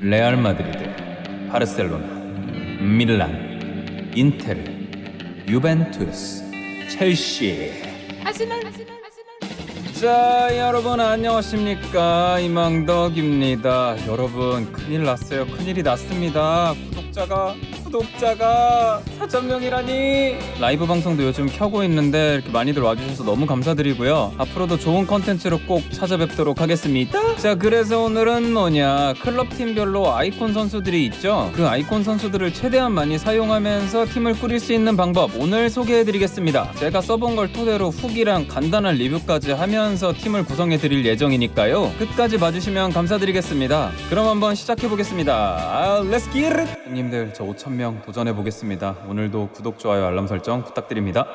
레알 마드리드, 바르셀로나, 밀란, 인테르, 유벤투스, 첼시. 아스날 자, 여러분 안녕하십니까? 이망덕입니다. 여러분 큰일 났어요. 큰일이 났습니다. 구독자가 구독자가 4천 명이라니. 라이브 방송도 요즘 켜고 있는데 이렇게 많이들 와주셔서 너무 감사드리고요. 앞으로도 좋은 컨텐츠로 꼭 찾아뵙도록 하겠습니다. 자, 그래서 오늘은 뭐냐? 클럽 팀별로 아이콘 선수들이 있죠. 그 아이콘 선수들을 최대한 많이 사용하면서 팀을 꾸릴 수 있는 방법 오늘 소개해드리겠습니다. 제가 써본 걸 토대로 후기랑 간단한 리뷰까지 하면서 팀을 구성해드릴 예정이니까요. 끝까지 봐주시면 감사드리겠습니다. 그럼 한번 시작해보겠습니다. 아, 기릿! 형님들 저 5,000명 도전해 보겠습니다. 오늘도 구독, 좋아요, 알람 설정 부탁드립니다.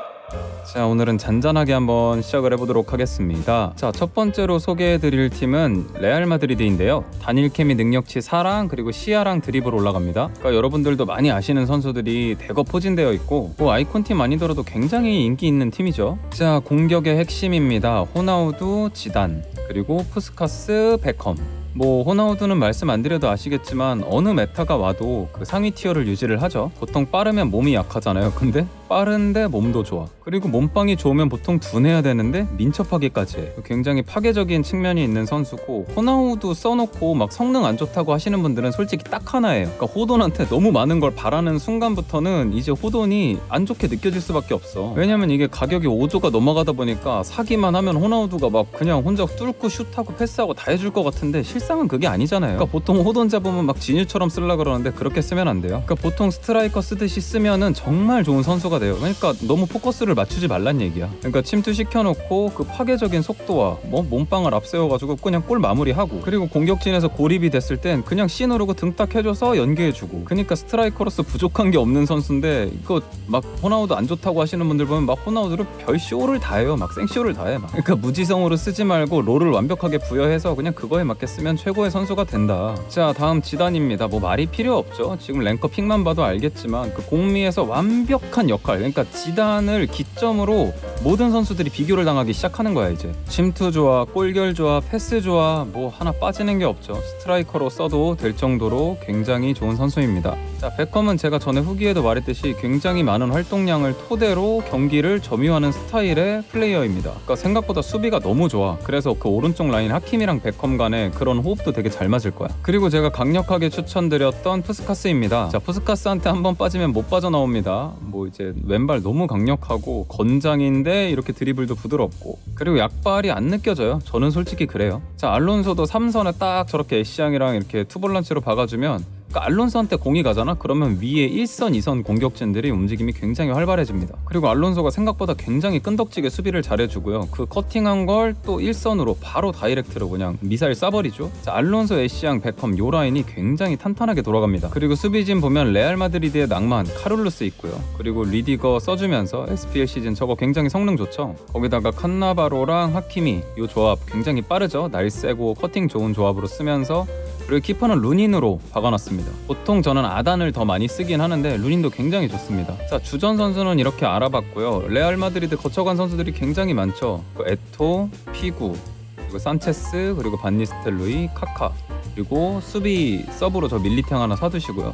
자 오늘은 잔잔하게 한번 시작을 해보도록 하겠습니다. 자 첫 번째로 소개해드릴 팀은 레알 마드리드인데요. 단일 케미 능력치 4랑 그리고 시야랑 드리블 올라갑니다. 그러니까 여러분들도 많이 아시는 선수들이 대거 포진되어 있고 뭐 아이콘 팀 아니더라도 굉장히 인기 있는 팀이죠. 자 공격의 핵심입니다. 호나우두 지단 그리고 푸스카스 베컴 뭐 호나우두는 말씀 안 드려도 아시겠지만 어느 메타가 와도 그 상위 티어를 유지를 하죠. 보통 빠르면 몸이 약하잖아요. 근데 빠른데 몸도 좋아. 그리고 몸빵이 좋으면 보통 둔해야 되는데 민첩하기까지 해. 굉장히 파괴적인 측면이 있는 선수고 호나우두 써놓고 막 성능 안 좋다고 하시는 분들은 솔직히 딱 하나예요. 그러니까 호돈한테 너무 많은 걸 바라는 순간부터는 이제 호돈이 안 좋게 느껴질 수밖에 없어. 왜냐면 이게 가격이 5조가 넘어가다 보니까 사기만 하면 호나우두가 막 그냥 혼자 뚫고 슛하고 패스하고 다 해줄 것 같은데 실상은 그게 아니잖아요. 그러니까 보통 호돈 잡으면 막 진유처럼 쓰려 그러는데 그렇게 쓰면 안 돼요. 그러니까 보통 스트라이커 쓰듯이 쓰면은 정말 좋은 선수가 돼요. 그러니까 너무 포커스를 맞추지 말란 얘기야. 그러니까 침투 시켜놓고 그 파괴적인 속도와 뭐 몸빵을 앞세워가지고 그냥 골 마무리하고 그리고 공격진에서 고립이 됐을 땐 그냥 C 누르고 등딱 해줘서 연계해주고. 그러니까 스트라이커로서 부족한 게 없는 선수인데 이거 막 호나우드 안 좋다고 하시는 분들 보면 막 호나우드를 별 쇼를 다 해요. 막 생쇼를 다 해. 막. 그러니까 무지성으로 쓰지 말고 롤을 완벽하게 부여해서 그냥 그거에 맞게 쓰면 최고의 선수가 된다. 자 다음 지단입니다. 뭐 말이 필요 없죠. 지금 랭커 픽만 봐도 알겠지만 그 공미에서 완벽한 역 할. 그러니까 지단을 기점으로 모든 선수들이 비교를 당하기 시작하는 거야 이제. 침투 좋아, 골결 좋아, 패스 좋아, 뭐 하나 빠지는 게 없죠. 스트라이커로 써도 될 정도로 굉장히 좋은 선수입니다. 자 베컴은 제가 전에 후기에도 말했듯이 굉장히 많은 활동량을 토대로 경기를 점유하는 스타일의 플레이어입니다. 그러니까 생각보다 수비가 너무 좋아. 그래서 그 오른쪽 라인 하킴이랑 베컴 간의 그런 호흡도 되게 잘 맞을 거야. 그리고 제가 강력하게 추천드렸던 푸스카스입니다. 자 푸스카스한테 한번 빠지면 못 빠져나옵니다. 뭐 이제 왼발 너무 강력하고 건장인데 이렇게 드리블도 부드럽고 그리고 약발이 안 느껴져요. 저는 솔직히 그래요. 자 알론소도 3선에 딱 저렇게 애쉬양이랑 이렇게 투볼란치로 박아주면 그러니까 알론소한테 공이 가잖아? 그러면 위에 1선, 2선 공격진들이 움직임이 굉장히 활발해집니다. 그리고 알론소가 생각보다 굉장히 끈덕지게 수비를 잘해주고요. 그 커팅한 걸 또 1선으로 바로 다이렉트로 그냥 미사일 쏴버리죠. 자, 알론소, 애쉬양, 베컴 요 라인이 굉장히 탄탄하게 돌아갑니다. 그리고 수비진 보면 레알 마드리드의 낭만 카룰루스 있고요. 그리고 리디거 써주면서 SPL 시즌 저거 굉장히 성능 좋죠. 거기다가 칸나바로랑 하키미 요 조합 굉장히 빠르죠. 날쌔고 커팅 좋은 조합으로 쓰면서 그리고 키퍼는 루닌으로 박아놨습니다. 보통 저는 아단을 더 많이 쓰긴 하는데 루닌도 굉장히 좋습니다. 자 주전 선수는 이렇게 알아봤고요. 레알 마드리드 거쳐간 선수들이 굉장히 많죠. 그 에토, 피구, 그리고 산체스, 그리고 반니스텔루이, 카카, 그리고 수비 서브로 저 밀리탱 하나 사두시고요.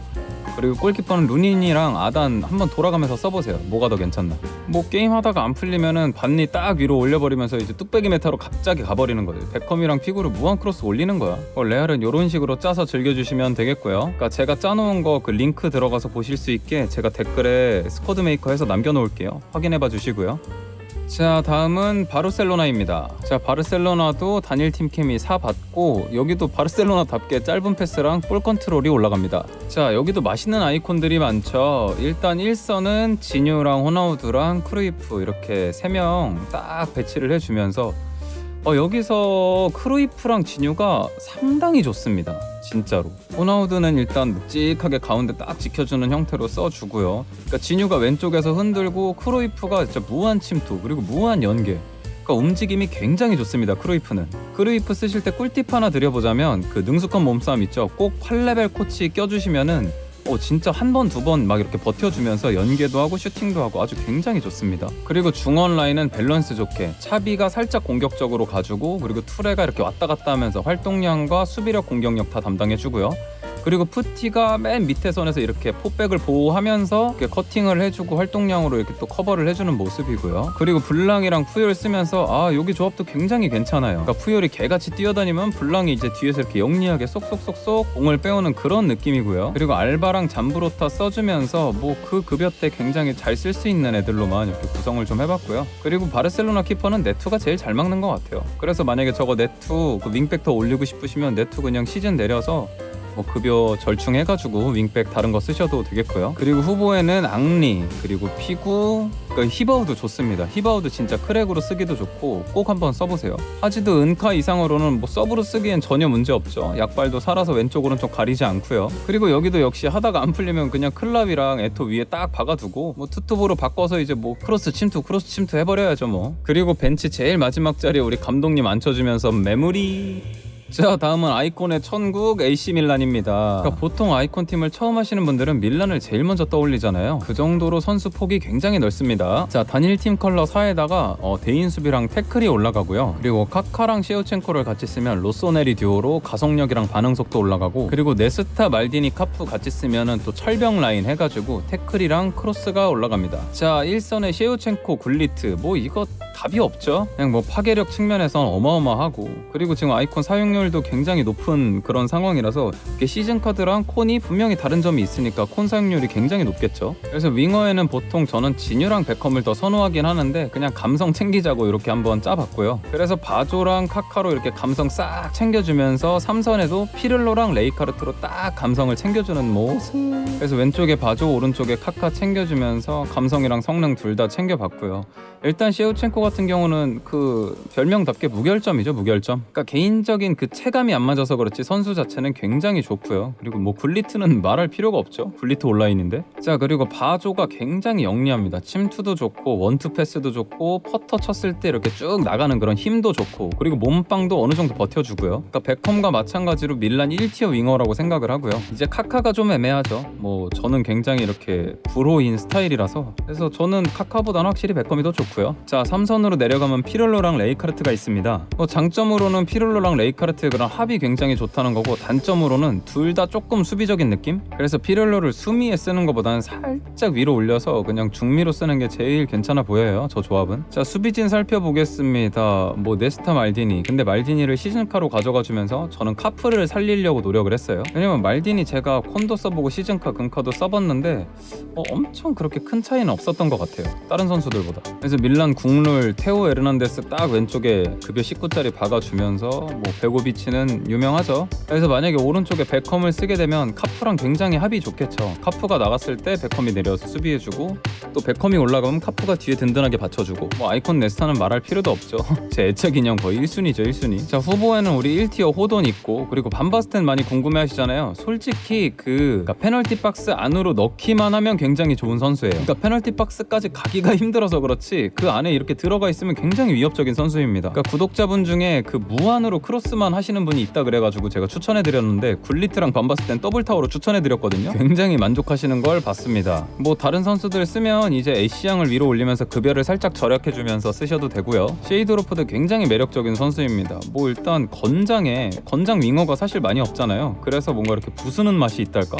그리고 골키퍼는 루닌이랑 아단 한번 돌아가면서 써보세요. 뭐가 더 괜찮나? 뭐 게임 하다가 안 풀리면은 반니 딱 위로 올려버리면서 이제 뚝배기 메타로 갑자기 가버리는 거예요. 베컴이랑 피구를 무한 크로스 올리는 거야. 어, 레알은 이런 식으로 짜서 즐겨주시면 되겠고요. 그러니까 제가 짜놓은 거 그 링크 들어가서 보실 수 있게 제가 댓글에 스쿼드 메이커 해서 남겨놓을게요. 확인해봐 주시고요. 자 다음은 바르셀로나입니다. 자 바르셀로나도 단일 팀 캠이 4 받고 여기도 바르셀로나답게 짧은 패스랑 볼 컨트롤이 올라갑니다. 자 여기도 맛있는 아이콘들이 많죠. 일단 1선은 지뉴랑 호나우두랑 크루이프 이렇게 3명 딱 배치를 해주면서 어, 여기서 크루이프랑 지뉴가 상당히 좋습니다. 진짜로. 호나우드는 일단 묵직하게 가운데 딱 지켜주는 형태로 써주고요. 그러니까 지뉴가 왼쪽에서 흔들고 크루이프가 진짜 무한 침투 그리고 무한 연계. 그러니까 움직임이 굉장히 좋습니다. 크루이프는. 크루이프 쓰실 때 꿀팁 하나 드려보자면 그 능숙한 몸싸움 있죠. 꼭 8레벨 코치 껴주시면은 어, 진짜 한 번, 두 번 막 이렇게 버텨주면서 연계도 하고 슈팅도 하고 아주 굉장히 좋습니다. 그리고 중원 라인은 밸런스 좋게 차비가 살짝 공격적으로 가주고 그리고 투레가 이렇게 왔다 갔다 하면서 활동량과 수비력, 공격력 다 담당해주고요. 그리고 푸티가 맨 밑에 선에서 이렇게 포백을 보호하면서 이렇게 커팅을 해주고 활동량으로 이렇게 또 커버를 해주는 모습이고요. 그리고 블랑이랑 푸열 쓰면서 아 여기 조합도 굉장히 괜찮아요. 그러니까 푸열이 개같이 뛰어다니면 블랑이 이제 뒤에서 이렇게 영리하게 쏙쏙쏙쏙 공을 빼오는 그런 느낌이고요. 그리고 알바랑 잠브로타 써주면서 뭐 그 급여 때 굉장히 잘 쓸 수 있는 애들로만 이렇게 구성을 좀 해봤고요. 그리고 바르셀로나 키퍼는 네투가 제일 잘 막는 것 같아요. 그래서 만약에 저거 네투 그 윙백 더 올리고 싶으시면 네투 그냥 시즌 내려서 뭐 급여 절충해가지고 윙백 다른 거 쓰셔도 되겠고요. 그리고 후보에는 앙리 그리고 피구 그러니까 히바우도 좋습니다. 히바우도 진짜 크랙으로 쓰기도 좋고 꼭 한번 써보세요. 하지도 은카 이상으로는 뭐 서브로 쓰기엔 전혀 문제 없죠. 약발도 살아서 왼쪽 오른쪽 가리지 않고요. 그리고 여기도 역시 하다가 안 풀리면 그냥 클럽이랑 에토 위에 딱 박아두고 뭐 투톱으로 바꿔서 이제 뭐 크로스 침투 크로스 침투 해버려야죠 뭐. 그리고 벤치 제일 마지막 자리에 우리 감독님 앉혀주면서 메모리 자 다음은 아이콘의 천국 AC 밀란입니다. 그러니까 보통 아이콘 팀을 처음 하시는 분들은 밀란을 제일 먼저 떠올리잖아요. 그 정도로 선수 폭이 굉장히 넓습니다. 자 단일 팀 컬러 4에다가 어, 대인 수비랑 태클이 올라가고요. 그리고 카카랑 시오첸코를 같이 쓰면 로소네리 듀오로 가속력이랑 반응 속도 올라가고 그리고 네스타 말디니 카프 같이 쓰면은 또 철병 라인 해가지고 태클이랑 크로스가 올라갑니다. 자 1선에 시오첸코 굴리트 뭐 이거 답이 없죠. 그냥 뭐 파괴력 측면에선 어마어마하고 그리고 지금 아이콘 사용률 도 굉장히 높은 그런 상황이라서 시즌 카드랑 콘이 분명히 다른 점이 있으니까 콘 사용률이 굉장히 높겠죠. 그래서 윙어에는 보통 저는 진유랑 베컴을 더 선호하긴 하는데 그냥 감성 챙기자고 이렇게 한번 짜봤고요. 그래서 바조랑 카카로 이렇게 감성 싹 챙겨주면서 삼선에도 피를로랑 레이카르트로 딱 감성을 챙겨주는 모습. 그래서 왼쪽에 바조 오른쪽에 카카 챙겨주면서 감성이랑 성능 둘 다 챙겨봤고요. 일단 시우첸코 같은 경우는 그 별명답게 무결점이죠 무결점. 그러니까 개인적인 그 체감이 안 맞아서 그렇지 선수 자체는 굉장히 좋고요. 그리고 뭐 굴리트는 말할 필요가 없죠. 굴리트 온라인인데. 자 그리고 바조가 굉장히 영리합니다. 침투도 좋고 원투 패스도 좋고 퍼터 쳤을 때 이렇게 쭉 나가는 그런 힘도 좋고 그리고 몸빵도 어느 정도 버텨주고요. 그러니까 베컴과 마찬가지로 밀란 1티어 윙어라고 생각을 하고요. 이제 카카가 좀 애매하죠. 뭐 저는 굉장히 이렇게 불호인 스타일이라서 그래서 저는 카카보다는 확실히 베컴이 더 좋고요. 자 삼선으로 내려가면 피를로랑 레이카르트가 있습니다. 뭐 장점으로는 피를로랑 레이카르트 의 그런 합이 굉장히 좋다는 거고 단점으로는 둘 다 조금 수비적인 느낌? 그래서 피를로를 수미에 쓰는 것보다는 살짝 위로 올려서 그냥 중미로 쓰는 게 제일 괜찮아 보여요. 저 조합은. 자 수비진 살펴보겠습니다. 뭐 네스타 말디니. 근데 말디니를 시즌카로 가져가 주면서 저는 카프를 살리려고 노력을 했어요. 왜냐면 말디니 제가 콘도 써보고 시즌카 금카도 써봤는데 어, 엄청 그렇게 큰 차이는 없었던 것 같아요. 다른 선수들보다. 그래서 밀란 국룰 테오 에르난데스 딱 왼쪽에 급여 19짜리 박아주면서 뭐 베고비 치는 유명하죠. 그래서 만약에 오른쪽에 베컴을 쓰게 되면 카프랑 굉장히 합이 좋겠죠. 카프가 나갔을 때 베컴이 내려서 수비해주고 또 베컴이 올라가면 카프가 뒤에 든든하게 받쳐주고 뭐 아이콘 네스타는 말할 필요도 없죠. 제 애착 인형 거의 1순위죠 1순위. 자 후보에는 우리 1티어 호돈 있고 그리고 반바스텐 많이 궁금해하시잖아요. 솔직히 그 그러니까 페널티 박스 안으로 넣기만 하면 굉장히 좋은 선수예요. 그러니까 페널티 박스까지 가기가 힘들어서 그렇지 그 안에 이렇게 들어가 있으면 굉장히 위협적인 선수입니다. 그러니까 구독자분 중에 그 무한으로 크로스만 하시는 분이 있다 그래가지고 제가 추천해드렸는데 굴리트랑 반바스텐 더블 타워로 추천해드렸거든요. 굉장히 만족하시는 걸 봤습니다. 뭐 다른 선수들 쓰면 이제 애쉬양을 위로 올리면서 급여를 살짝 절약해주면서 쓰셔도 되고요. 쉐이드로프도 굉장히 매력적인 선수입니다. 뭐 일단 건장에 건장 윙어가 사실 많이 없잖아요. 그래서 뭔가 이렇게 부수는 맛이 있달까?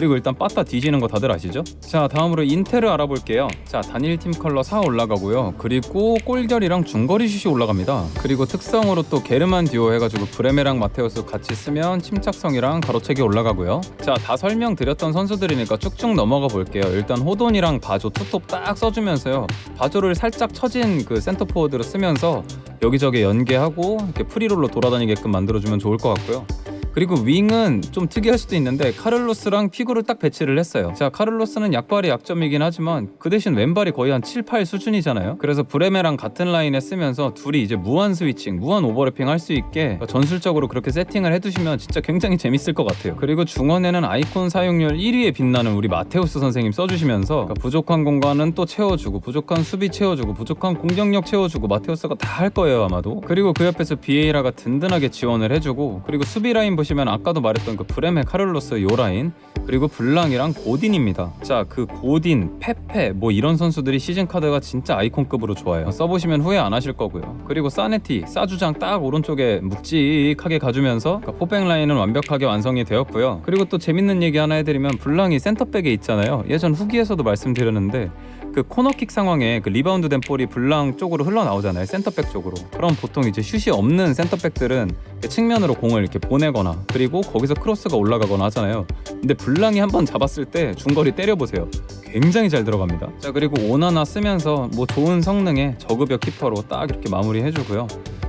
그리고 일단 빠따 뒤지는 거 다들 아시죠? 자 다음으로 인텔을 알아볼게요 자 단일 팀 컬러 4 올라가고요 그리고 골결이랑 중거리 슛이 올라갑니다 그리고 특성으로 또 게르만 듀오 해가지고 브레메랑 마테우스 같이 쓰면 침착성이랑 가로채기 올라가고요. 자 다 설명드렸던 선수들이니까 쭉쭉 넘어가 볼게요. 일단 호돈이랑 바조 투톱 딱 써주면서요. 바조를 살짝 처진 그 센터포워드로 쓰면서 여기저기 연계하고 이렇게 프리롤로 돌아다니게끔 만들어주면 좋을 것 같고요 그리고 윙은 좀 특이할 수도 있는데 카를로스랑 피구를 딱 배치를 했어요. 자, 카를로스는 약발이 약점이긴 하지만 그 대신 왼발이 거의 한 7, 8 수준이잖아요. 그래서 브레메랑 같은 라인에 쓰면서 둘이 이제 무한 스위칭, 무한 오버래핑 할 수 있게 전술적으로 그렇게 세팅을 해두시면 진짜 굉장히 재밌을 것 같아요. 그리고 중원에는 아이콘 사용률 1위에 빛나는 우리 마테우스 선생님 써주시면서 그러니까 부족한 공간은 또 채워주고 부족한 수비 채워주고 부족한 공격력 채워주고 마테우스가 다 할 거예요 아마도. 그리고 그 옆에서 비에이라가 든든하게 지원을 해주고 그리고 수비 라인 보시면 아까도 말했던 그 브레메 카를로스 요 라인 그리고 블랑이랑 고딘입니다. 자, 그 고딘, 페페 뭐 이런 선수들이 시즌 카드가 진짜 아이콘급으로 좋아요. 써보시면 후회 안 하실 거고요. 그리고 사네티, 사주장 딱 오른쪽에 묵직하게 가주면서 그러니까 포백 라인은 완벽하게 완성이 되었고요. 그리고 또 재밌는 얘기 하나 해드리면 블랑이 센터백에 있잖아요. 예전 후기에서도 말씀드렸는데 그 코너킥 상황에 그 리바운드 된 볼이 블랑 쪽으로 흘러나오잖아요. 센터백 쪽으로. 그럼 보통 이제 슛이 없는 센터백들은 그 측면으로 공을 이렇게 보내거나 그리고 거기서 크로스가 올라가거나 하잖아요. 근데 블랑이 한번 잡았을 때 중거리 때려보세요. 굉장히 잘 들어갑니다. 자 그리고 오나나 쓰면서 뭐 좋은 성능의 저급여 키퍼로 딱 이렇게 마무리해주고요.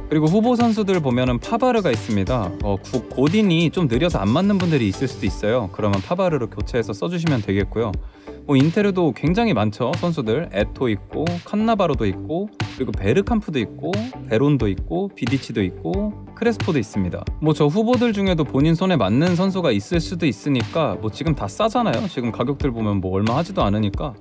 그리고 후보 선수들 보면은 파바르가 있습니다. 어, 구- 고딘이 좀 느려서 안 맞는 분들이 있을 수도 있어요. 그러면 파바르로 교체해서 써주시면 되겠고요. 뭐 인테르도 굉장히 많죠 선수들. 에토 있고 칸나바로도 있고 그리고 베르캄프도 있고 베론도 있고 비디치도 있고 크레스포도 있습니다. 뭐 저 후보들 중에도 본인 손에 맞는 선수가 있을 수도 있으니까 뭐 지금 다 싸잖아요. 지금 가격들 보면 뭐 얼마 하지도 않으니까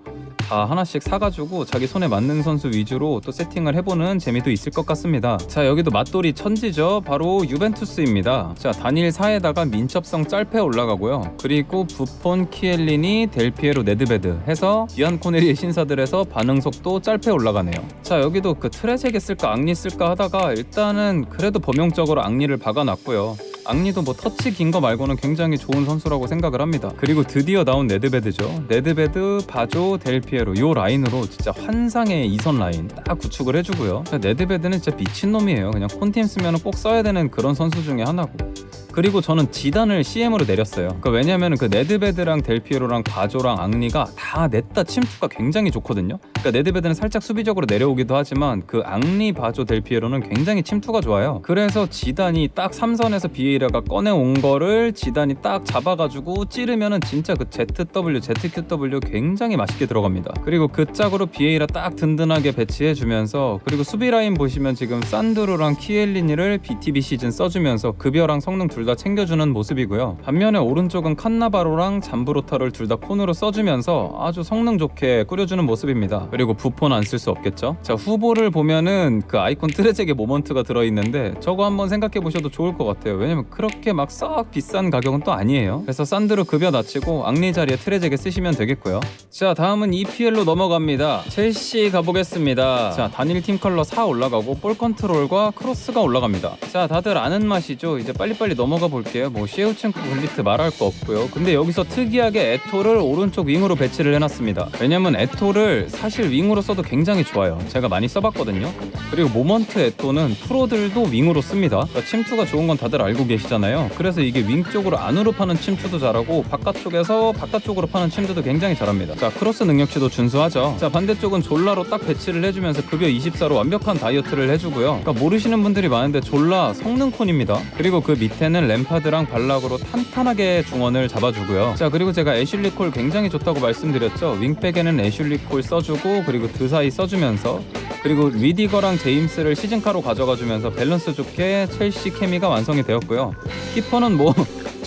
다 하나씩 사가지고 자기 손에 맞는 선수 위주로 또 세팅을 해보는 재미도 있을 것 같습니다. 자 여기도 맛돌이 천지죠. 바로 유벤투스입니다. 자 단일 4에다가 민첩성 짤패 올라가고요. 그리고 부폰, 키엘리니, 델피에로, 네드베드 해서 디안 코네리의 신사들에서 반응 속도 짤패 올라가네요. 자 여기도 그 트레제게 쓸까 앙리 쓸까 하다가 일단은 그래도 범용적으로 앙리를 박아놨고요. 앙리도 뭐 터치 긴 거 말고는 굉장히 좋은 선수라고 생각을 합니다. 그리고 드디어 나온 네드베드죠. 네드베드, 바조, 델피에로 요 라인으로 진짜 환상의 이선 라인 딱 구축을 해주고요. 네드베드는 진짜 미친 놈이에요. 그냥 콘팀 쓰면 꼭 써야 되는 그런 선수 중에 하나고. 그리고 저는 지단을 CM으로 내렸어요. 그 왜냐하면 그 네드베드랑 델피에로랑 바조랑 앙리가 다 냈다 침투가 굉장히 좋거든요. 그러니까 네드베드는 살짝 수비적으로 내려오기도 하지만 그 앙리, 바조, 델피에로는 굉장히 침투가 좋아요. 그래서 지단이 딱 3선에서 비 에이라가 꺼내온 거를 지단이 딱 잡아가지고 찌르면은 진짜 그 ZW, ZQW 굉장히 맛있게 들어갑니다. 그리고 그 짝으로 비에이라 딱 든든하게 배치해주면서 그리고 수비 라인 보시면 지금 산드로랑 키엘리니를 BTB 시즌 써주면서 급여랑 성능 둘 다 챙겨주는 모습이고요. 반면에 오른쪽은 칸나바로랑 잠브로타를 둘다 콘으로 써주면서 아주 성능 좋게 꾸려주는 모습입니다. 그리고 부폰 안 쓸 수 없겠죠. 자 후보를 보면은 그 아이콘 트레잭의 모먼트가 들어있는데 저거 한번 생각해 보셔도 좋을 것 같아요. 왜냐면 그렇게 막 썩 비싼 가격은 또 아니에요. 그래서 산드로 급여 낮추고 앙리 자리에 트레잭에 쓰시면 되겠고요. 자 다음은 EPL로 넘어갑니다. 첼시 가보겠습니다. 자 단일 팀 컬러 4 올라가고 볼 컨트롤과 크로스가 올라갑니다. 자 다들 아는 맛이죠. 이제 빨리빨리 넘어가 볼게요. 뭐 시우첸코 블리트 말할 거 없고요. 근데 여기서 특이하게 에토를 오른쪽 윙으로 배치를 해놨습니다. 왜냐면 에토를 사실 윙으로 써도 굉장히 좋아요. 제가 많이 써봤거든요. 그리고 모먼트 에토는 프로들도 윙으로 씁니다. 그러니까 침투가 좋은 건 다들 알고 계시잖아요. 그래서 이게 윙 쪽으로 안으로 파는 침투도 잘하고 바깥쪽에서 바깥쪽으로 파는 침투도 굉장히 잘합니다. 자 크로스 능력치도 준수하죠. 자 반대쪽은 졸라로 딱 배치를 해주면서 급여 24로 완벽한 다이어트를 해주고요. 그러니까 모르시는 분들이 많은데 졸라 성능콘입니다. 그리고 그 밑에는 램파드랑 발락으로 탄탄하게 중원을 잡아주고요. 자 그리고 제가 애슐리 콜 굉장히 좋다고 말씀드렸죠. 윙백에는 애슐리 콜 써주고 그리고 드사이 써주면서 그리고 리디거랑 제임스를 시즌카로 가져가주면서 밸런스 좋게 첼시 케미가 완성이 되었고요. 키퍼는 뭐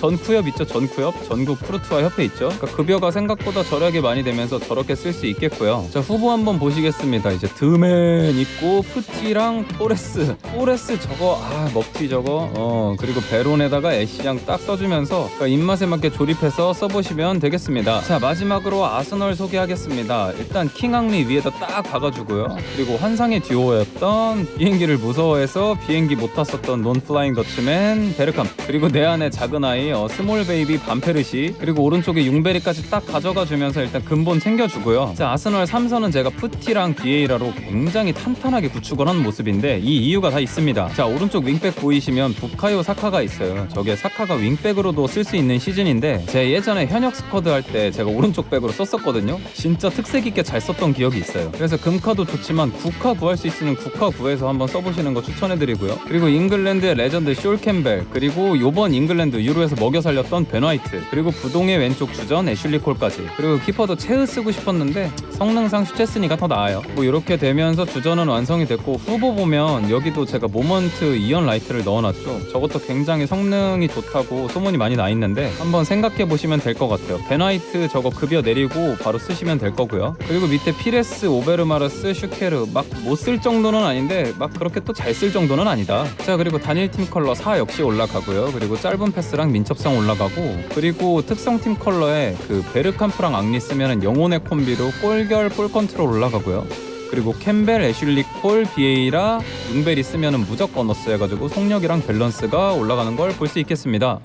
전쿠협 있죠? 전쿠협 전국 프루트와 협회 있죠? 그러니까 급여가 생각보다 저렴하게 많이 되면서 저렇게 쓸 수 있겠고요. 자 후보 한번 보시겠습니다. 이제 드맨 있고 푸티랑 토레스. 토레스 저거 아 먹튀 저거. 어 그리고 베론에다가 애쉬장 딱 써주면서 그러니까 입맛에 맞게 조립해서 써보시면 되겠습니다. 자 마지막으로 아스널 소개하겠습니다. 일단 킹앙리 위에다 딱 박아주고요. 그리고 환상의 듀오였던 비행기를 무서워해서 비행기 못 탔었던 논플라잉 더치맨 베르캄. 그리고 내 안에 작은 아이 어, 스몰 베이비 반페르시 그리고 오른쪽에 융베리까지 딱 가져가 주면서 일단 근본 챙겨주고요. 자 아스널 3선은 제가 푸티랑 비에이라로 굉장히 탄탄하게 구축을 한 모습인데 이 이유가 다 있습니다. 자 오른쪽 윙백 보이시면 부카요 사카가 있어요. 저게 사카가 윙백으로도 쓸 수 있는 시즌인데 제 예전에 현역 스쿼드 할 때 제가 오른쪽 백으로 썼었거든요. 진짜 특색 있게 잘 썼던 기억이 있어요. 그래서 금카도 좋지만 국카 구할 수 있으면 국카 구해서 한번 써보시는 거 추천해드리고요. 그리고 잉글랜드의 레전드 숄 캠벨 그리고 요번 잉글랜드 유로에서 먹여 살렸던 벤 화이트 그리고 부동의 왼쪽 주전 애슐리 콜까지. 그리고 키퍼도 체흐 쓰고 싶었는데 성능상 슈체스니가 더 나아요. 뭐 이렇게 되면서 주전은 완성이 됐고 후보 보면 여기도 제가 모먼트 이언 라이트를 넣어놨죠. 저것도 굉장히 성능이 좋다고 소문이 많이 나 있는데 한번 생각해 보시면 될 것 같아요. 벤 화이트 저거 급여 내리고 바로 쓰시면 될 거고요. 그리고 밑에 피레스 오베르마르스 슈케르 막 못 쓸 정도는 아닌데 막 그렇게 또 잘 쓸 정도는 아니다. 자 그리고 단일 팀 컬러 4 역시 올라가고요. 그리고 짧은 패스랑 민첩 접상 올라가고 그리고 특성 팀 컬러에 그 베르캄프랑 앙리 쓰면은 영혼의 콤비로 꼴결 볼 컨트롤 올라가고요. 그리고 캠벨, 애슐리 콜, 비에이라, 융벨이 쓰면은 무조건 어스 해가지고 속력이랑 밸런스가 올라가는 걸 볼 수 있겠습니다.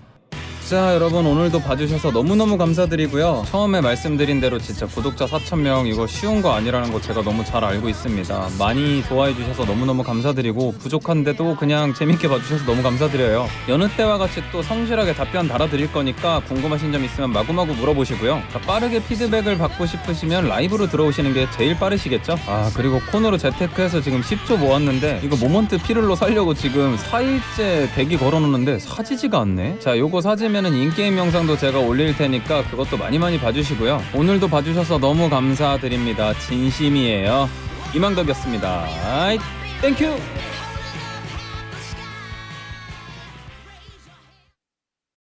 자 여러분 오늘도 봐주셔서 너무너무 감사드리고요. 처음에 말씀드린 대로 진짜 구독자 4천명 이거 쉬운 거 아니라는 거 제가 너무 잘 알고 있습니다. 많이 좋아해 주셔서 너무너무 감사드리고 부족한데도 그냥 재밌게 봐주셔서 너무 감사드려요. 여느 때와 같이 또 성실하게 답변 달아드릴 거니까 궁금하신 점 있으면 마구마구 물어보시고요. 자, 빠르게 피드백을 받고 싶으시면 라이브로 들어오시는 게 제일 빠르시겠죠? 아 그리고 코너로 재테크해서 지금 10조 모았는데 이거 모먼트 피를로 살려고 지금 4일째 대기 걸어놓는데 사지지가 않네? 자 요거 사지 면은 인게임 영상도 제가 올릴 테니까 그것도 많이 많이 봐주시고요. 오늘도 봐주셔서 너무 감사드립니다. 진심이에요. 이망덕이었습니다. 땡큐